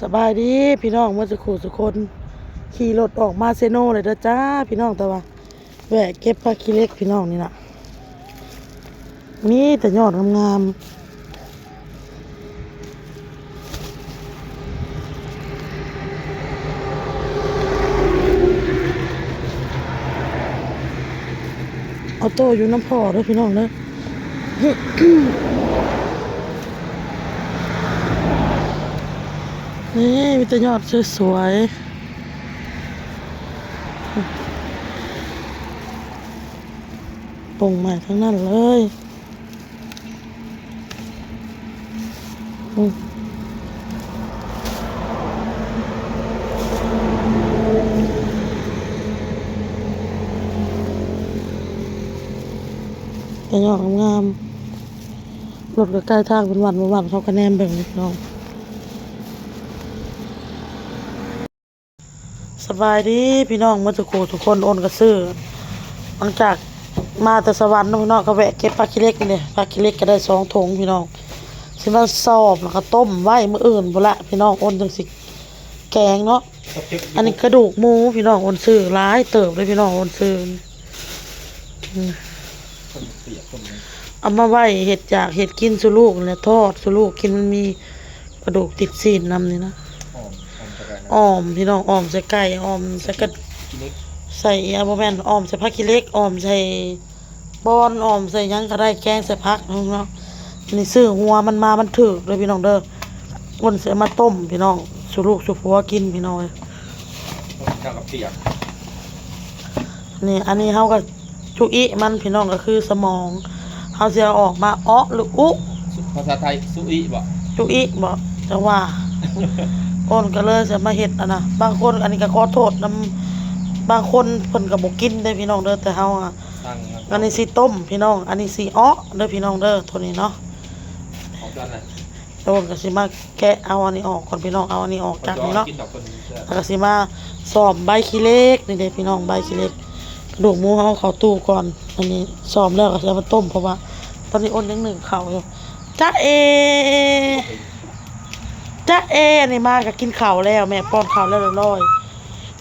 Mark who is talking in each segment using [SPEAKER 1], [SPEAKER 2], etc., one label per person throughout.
[SPEAKER 1] สบายดีพี่น้องเมื่อสักครู่สักคน ขี่รถออกมาเซโนเลยเด้อจ้า พี่น้องแต่ว่าแหวะเก็บผ้าขี้เล็กพี่น้องนี่นะมีแต่ยอดงามๆเอาโตอยู่น้ำพอด้อพี่น้องเด้อ นี่มีแต่ยอดสวยๆปงใหม่ทั้งนั้นเลยอืมแต่ยอดงามรถก็ใกล้ทางเป็นวันเป็นวันเขาก็แนมเบิ่งนี่พี่น้อง สบายดีพี่น้องมื่อสักครู่ทุกคนโอนกระซื้อหลังจากมาแต่สวรรค์นาะพี่น้องก็แวะเก็บปลาคิเล็กนี่เลยปลาคิเล็กก็ได้สองถุงพี่น้องสิมาสอบแล้วก็ต้มไว้มื้ออื่นพุ่ละพี่น้องโอนจังสิแกงเนาะอันนี้กระดูกหมูพี่น้องโอนซื้อหลายเติบเลยพี่น้องโอนซื้อเอามาไว้เห็ดจากเห็ดกินสุลูกแล้วทอดสุลูกกินมันมีกระดูกติดซีนนำนี่นะ
[SPEAKER 2] อมตะไคร้นะ
[SPEAKER 1] อ้อมพี่น้องอ้อมใส่ไก่อ้อมใส่กระ
[SPEAKER 2] กินเล็ก
[SPEAKER 1] ใส่อะบ่แม่นอ้อมใส่ผักขี้เหล็กอ้อมใส่บอนอ้อมใส่หยังก็ได้แกงใส่ผักเนาะนี่ซื้อหัวมันมามันถึกเลยพี่น้องเด้อวันเสียมาต้มพี่น้องสุลูกสุผัวกินพี่น้องเอ้ย
[SPEAKER 2] ข้าวกับเปียก
[SPEAKER 1] นี่อันนี้เฮาก็จุอิมันพี่น้องก็คือสมองเฮาสิเอาออกมาอ้อหรืออุ
[SPEAKER 2] ภาษาไทยสุอิบ่
[SPEAKER 1] จุอิบ่จังว่า อ้นก็เลยจะมาเฮ็ดอันน่ะบางคนอันนี้ก็ขอโทษนํบางคนเพิ่นก็บ่กินเด้อพี่น้องเด้อแต่เฮาอะ
[SPEAKER 2] สั่ง
[SPEAKER 1] อันนี้สีต้มพี่น้อง อันนี้สีอ้อเด้อพี่น้องเด้อตัวนี้เนาะ
[SPEAKER 2] ของกันนะ
[SPEAKER 1] โดนก็สิมาแกะเอาอันนี้ออกก่อนพี่น้องเอาอันนี้ออกจากนี้เนาะ
[SPEAKER 2] กินดอกคนจะ
[SPEAKER 1] แล้วก็สิมาสอบใบขี้เหล็กนี่เด้พี่น้องใบขี้เหล็กกระดูกหมูเฮาเข้าตู้ก่อน อันนี้ซ้อมแล้วก็จะมาต้มเพราะว่า ตอนนี้อ้นยังหนึ่งข้าวอยู่จ้าเอ จ้าเอนนี้มาก็กินข้าวแล้ว แม่ป้อนข้าวแล้วเรียบร้อย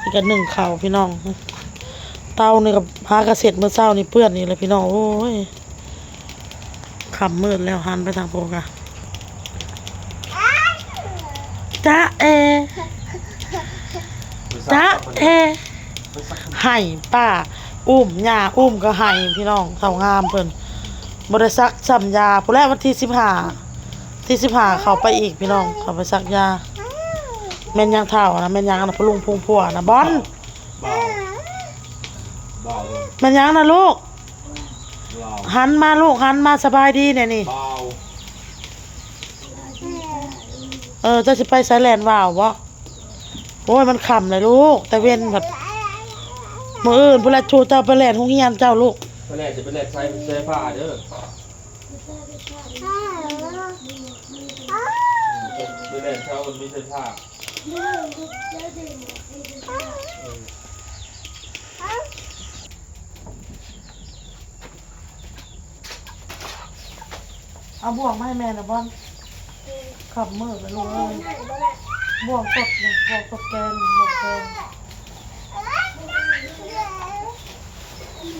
[SPEAKER 1] นี่ก็หนึ่งข้าวพี่น้อง เตานี่กับพากระเสร็จเมื่อเช้านี่เปื้อนนี่เลยพี่น้องโอ้ยขำมืดแล้วหันไปทางโปกะจ้าเอจ้าเอไห่ป้า อุ้มยาอุ้มก็ไห่พี่น้องเสางามเพิ่นบริษักสัมยาผู้แรกวันที่สิบห้า ที่สิบหาเขาไปอีกพี่น้องเขาไปซักยาแม่นยังเท่านะแม่นยังนะพะลุงพุงพัวนะบอล
[SPEAKER 2] บาเบา
[SPEAKER 1] แม่นยังนะลูก
[SPEAKER 2] เบา
[SPEAKER 1] หันมาลูกหันมาสบายดีเนี่ยนี่
[SPEAKER 2] เบา
[SPEAKER 1] เออเจะสิไปไซแลนด์ว่าวบ่โอ้ยมันขำเลยลูก แต่เว้นแบบมืออื่นพุ่นละชูเจ้าไปแลนด์หงเฮียนเจ้าลูก
[SPEAKER 2] ไปแรกจะไปแรกใช้ใช้ผ้าเด้อ ไปแรกเช้ามันมีใช้ผ้า
[SPEAKER 1] เอาบ่วงมาให้แม่นะบอลขับมือไปลูกเอ้ยบ่วงสดเลยบ่วงสดแกงบ่วงแกง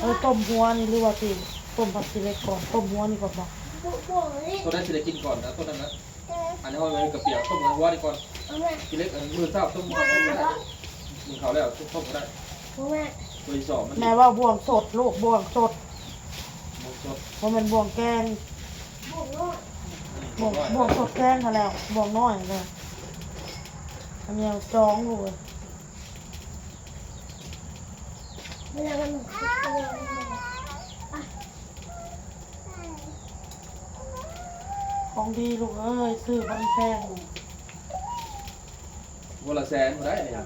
[SPEAKER 1] เออต้มหัวนี่หรือว่าสิ ต้มผักชีเล็กก่อนต้มหัวนี่ก่อนบ่
[SPEAKER 2] ตัวนั้นจะได้กินก่อนนะตัวนั้นนะอันนี้เอาไว้กับเปียกต้มหัวดีก่อนกินเล็กอันมือเศร้าต้มต้มก็ได้มือเขาแล้วต้มต้มก็ได้ตัวที่สองมัน
[SPEAKER 1] แม่ว่าบ่วงสดลูกบ่วงสด
[SPEAKER 2] มือสด
[SPEAKER 1] เพราะมันบ่วงแกงบ่วงบ่วงสดแกงเขาแล้วบ่วงน้อยเลยอันนี้เอาจ้องลูกเอ้ ของดีลูกเอ้ยซื้อมันแพง
[SPEAKER 2] วันละแสนได้เนี่ย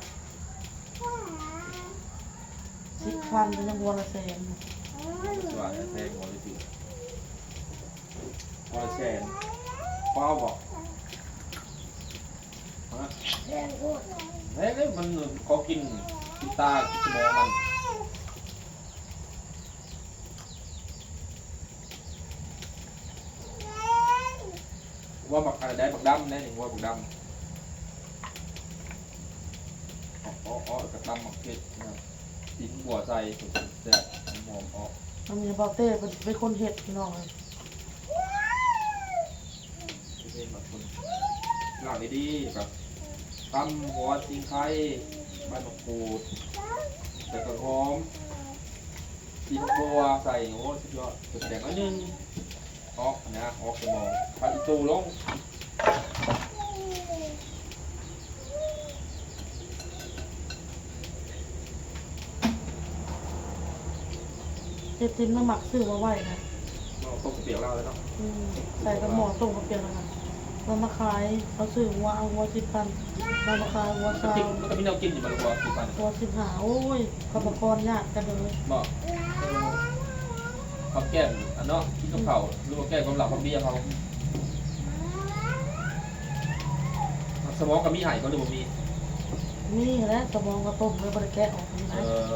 [SPEAKER 1] สิบพันเป็นยังวัวละแสน
[SPEAKER 2] ว่าแพงกว่าเลยสิวันละแสนเป้าบอกฮะเฮ้ยมันเขากินกินตากินสมองมัน ว่าบักอะไรได้บักดำได้หนึ่งว่าบักดอ๋ออ๋ออ๋อกระตำหมักเผ็ดนะครับทิ้งหัวใจสุดๆแซ่บหอมๆออก
[SPEAKER 1] มันมีบอเต้เป็นเป็นคนเห็ดพี่น้องเลย
[SPEAKER 2] เล่นแบบคนหลังดีๆแบบตำหัวจิงไข่ใบมะกรูดใส่กระหอมกินตัวใส่โอ้สุดยอดสุดแดงน้อยหนึง ออกนะออกสมองปลาอีตูลง
[SPEAKER 1] เห็ดจิ้มน้ำหมักซื้อมาไว้นะ
[SPEAKER 2] เราต้มเปียกเราเลยเนาะ
[SPEAKER 1] อืมใส่กระหม้อต้มกระเปียกแล้วกันเรามาขายเขาซื้อหัวเอาหัวสิบพันเรามาขายหัว
[SPEAKER 2] มัน
[SPEAKER 1] ซา
[SPEAKER 2] กิ
[SPEAKER 1] วน
[SPEAKER 2] มันก็มีแนวกินอยู่มาลูกว่ากี่ปัน
[SPEAKER 1] หัวสิบหาโอ้ยกรรมกรยากกันเลย
[SPEAKER 2] บอก เขาแก้มอันเนาะกินกับเขาวหรือว่าแก้มกับหลับกับเบี้ยเขาสมองกับมีไห่เขาหรือว่ามี
[SPEAKER 1] นี่แหละสมองกระต้มเลยบริแกะออกนี่
[SPEAKER 2] เอ
[SPEAKER 1] นะ
[SPEAKER 2] อ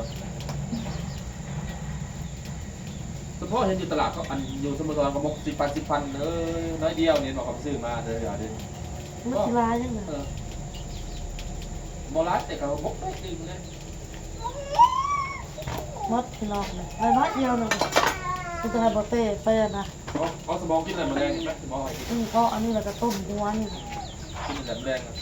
[SPEAKER 2] เฉพาะเห็นอยู่ตลาดก็อันอยู่สมุทรสาครก็บอกสิบพันสิบพันเออน้อยเดียวเนี่ยบอกเขาไปซื้อมาเดี๋ยวเดี๋ยวเดี๋ยว
[SPEAKER 1] มันสิลายยังไง
[SPEAKER 2] เออโมรัสแต่เขาบอกได้จริงเลย
[SPEAKER 1] มดพี่น้องเลยแล้วน้อยเดียวหนึ่ง มันจะให้บอเต้ไปอะนะ
[SPEAKER 2] เอาเอาสมองกินอะไรมาแรงใช่ไหมสมองอะไรกิน
[SPEAKER 1] อืมก็อันนี้เราจะต้มหัวนี่นะ
[SPEAKER 2] อะไรมาแรงอะ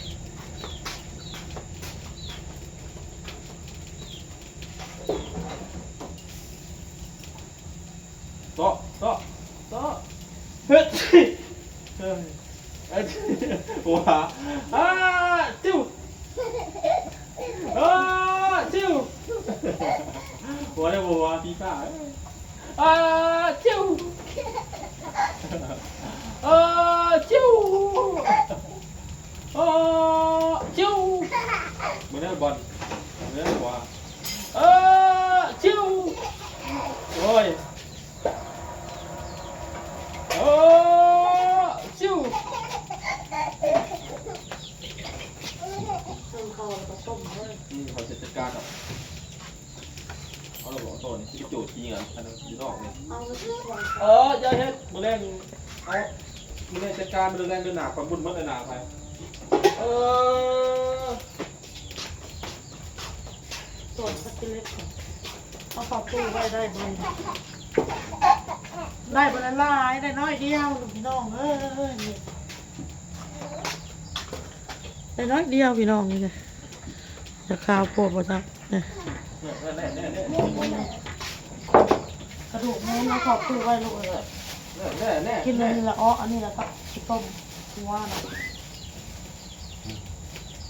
[SPEAKER 2] โต๊ะโต๊ะโต๊ะเฮ้ยเฮ้ยเอ้ยว้าอ่าจิ้วอ่าจิ้วหัวได้บัวพี่ข้า อ่าจิ้วอ่าจิ้วอ่าจิ้วเหมือนได้บอลเหมือนได้บัวอ่าจิ้วโอ้ย โอ้ชิว
[SPEAKER 1] เครื่องเขาเราจะต้มเลย
[SPEAKER 2] อืมเขาจะจัดการอะเอาเราบอกตัวนี้ที่โจทย์จริงอะอันนั้นอยู่นอกเนี่ย
[SPEAKER 1] เอาไปที่ก่อน
[SPEAKER 2] เอออย่าเฮ็ดมือแรงเอามือแรงจัดการมือแรงเดินหนาความบุญมันเลยหนาไปเออ
[SPEAKER 1] ส่วนสักเล็กก่อนเอาฝาตู้ไว้ได้บนได้บนละลายได้น้อยเดียวพี่น้องเอ้ยนี่ได้น้อยเดียวพี่น้องนี่เลยจะข้าวโพดบ่จ๊ะเนี่ย
[SPEAKER 2] แน่แน่แน่แน่
[SPEAKER 1] กระ ดูกหมูนะขอบตู้ไว้ลูกเอ้ย
[SPEAKER 2] แน่แน่
[SPEAKER 1] กินอั
[SPEAKER 2] แน่
[SPEAKER 1] นนี้ละอ้ออันนี้ละครับต้มหัวนะ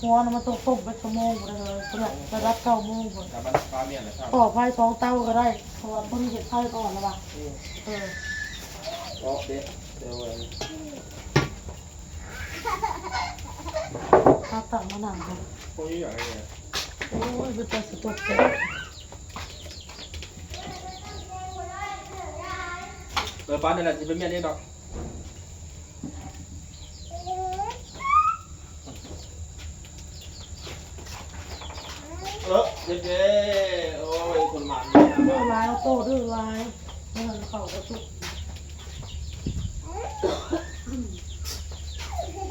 [SPEAKER 1] หัวนะมันต้องต้มไปชั่วโมงหมดเลยสำหรับระดับเก้าโมงหมด
[SPEAKER 2] กลับมาปลาเมียนนะครับ
[SPEAKER 1] ต่อไฟสองเต้าก็ได้เพราะว่าต้นนี้เห็ดไฟก่อนแล้วป่ะเออ
[SPEAKER 2] โอ้เด็ดเดี๋ยว
[SPEAKER 1] ข้าวตักมะนาวครับ
[SPEAKER 2] พวกนี้อย่างไรเนี่ย
[SPEAKER 1] โอ้ยเป็นตัวสต๊อ เลย
[SPEAKER 2] เออปลาเนี่ยแหละจะเป็นเมียนนี่ดอกเออเจ๊เจ๊โอ้ยคนหมัน
[SPEAKER 1] เดือดลายเอาโต้เดือดลายนี่มันเข้ากระชุก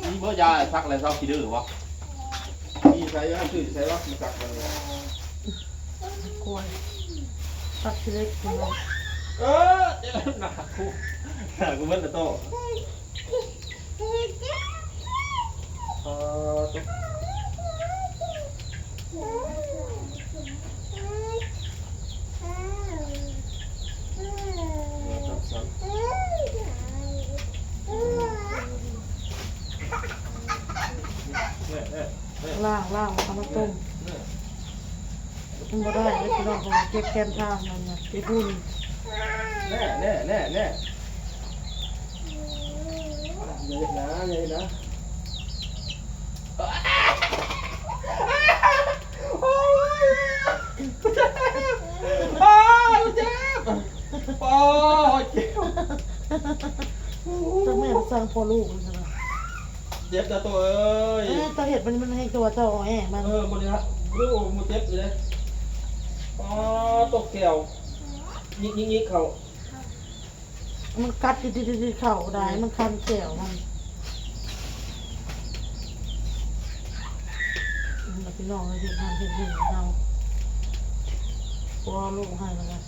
[SPEAKER 2] นี่เบอร์ยาซักอะไรเศร้ากี่เดือนหรือวะนี่ใช้ยังคือใช้ว่ามันซักกันเลย
[SPEAKER 1] กล้วยตัดทีเล็กพี่น้อง
[SPEAKER 2] เออเจ๊หนักกูหนักกูเบิ้ลละโตเออตุ๊ก
[SPEAKER 1] ล่างล่างเอามาต้มมันบ่ได้เลยพี่น้องเก็บแกนทางมันนะพี่บุญ
[SPEAKER 2] น่แน่แน่แน่เยอะนะเยอะนะโอ้ยเจ็บโอ้ยเจ็บโอ้ยเจ็บ
[SPEAKER 1] จะไม่สั่งพอลูกมันนะ
[SPEAKER 2] เจ็บแต่ตัวเอ้ย
[SPEAKER 1] เอ๊ะตาเห็ดมันมันให้ตัวเจ้าแอบมัน
[SPEAKER 2] เออหมดเลยครับดูมันเจ็บเลยอ๋อตกแก้วยิกยิกยิกเขา
[SPEAKER 1] มันกัดดิๆๆๆเข่าได้ มันคันแขวมันพี่น้องเลยที่ทำเห็นเห็นเรากลัวลูกให้แล้วกัน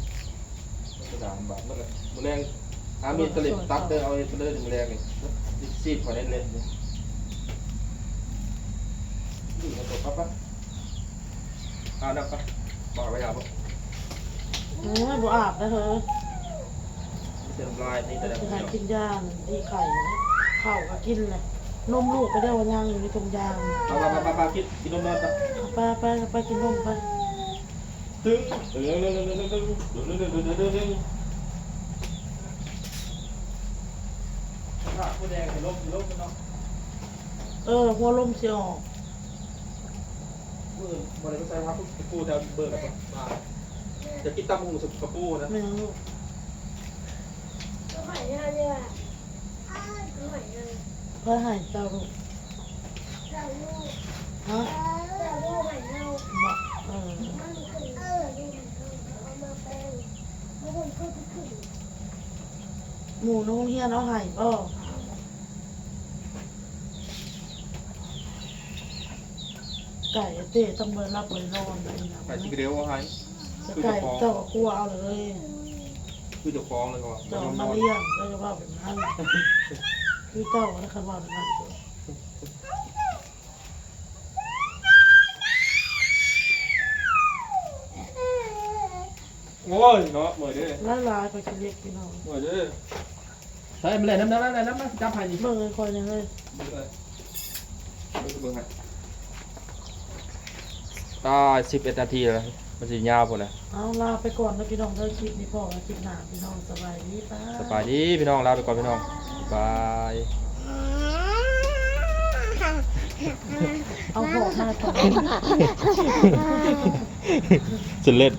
[SPEAKER 2] กระดานบาดเมื่อไรมือแรงอามีตะเล็บตัดเดินเอาไปเลยมือแรงนี่ซีบกว่าเล่นเล่นนี่ดูมันตัวปั๊บปั๊บอ่านับปั๊บบอกไปยาวปั๊บ
[SPEAKER 1] โอ้ยบ่อาบนะเธอ
[SPEAKER 2] เติมลายนี่แต่ละ
[SPEAKER 1] จะ
[SPEAKER 2] คน
[SPEAKER 1] ให้กินยาที่ไข่ข้าวก็กินเลยนมลูกก็ได้วันยังอยู่ในถุงยาง
[SPEAKER 2] มามามามาคิดกินนมนอนปั๊บ
[SPEAKER 1] ไปไปไปกินนมไป
[SPEAKER 2] ตึ้งตึ้งตึ้งตึ้งตึ้งตึ้งตึ้งตึ้งตึ้งตึ้งตึ้งถ้าผู้แดงเห็นลมเห็นลมกันเนาะ
[SPEAKER 1] เออหัวลมเสียออก
[SPEAKER 2] เมื่อบริษัทครับปูแถวเบิร์กมาจะกินตำหูสุกกระปูนะ
[SPEAKER 1] ไม่ยั
[SPEAKER 3] เนี่ยนี่ยพ่อหายตา
[SPEAKER 1] ลูกฮะ
[SPEAKER 3] เจ้ลูกหมูน้อเอาาง
[SPEAKER 1] หมูนุ่งเฮียน้องหายบ่ไก่เตะต้องเบิร์รับเบิร์นนอน
[SPEAKER 2] ไก่ชิ้นเดียวเอาหา
[SPEAKER 1] ไก่เจ้ากับกลัวเลย
[SPEAKER 2] คือจะฟ้องเลยก็
[SPEAKER 1] เจ้ามาเลี้ยงเจ้าจะว่าแบบนั้นคือเจ้าแล้วคันว่าแบบนั้น
[SPEAKER 2] โอ้ยเนาะเหมือนเด้อ
[SPEAKER 1] ลายลายไปกินเล็กพี่น้อง
[SPEAKER 2] เหมือนเด้อใช่มาเลยน้ำน้ำน้ำน้ำน้ำจับให้นี่
[SPEAKER 1] เบิ่งเลยคอยยังเลย
[SPEAKER 2] เบิ่งเลยเบิ่งเบิ่งให้ตาสิบเอ็ดนาทีแล้ว มันจะยาวพอแล้ว
[SPEAKER 1] เอาลาไปก่อนนะพี่น้องเด้อคลิปนี้พอแล้วคลิปหน้าพี่น้องสบายดีป้า
[SPEAKER 2] สบายดีพี่น้องลาไปก่อนพี่น้องบาย
[SPEAKER 1] เอาหอกมาก่อน
[SPEAKER 2] จะเล่น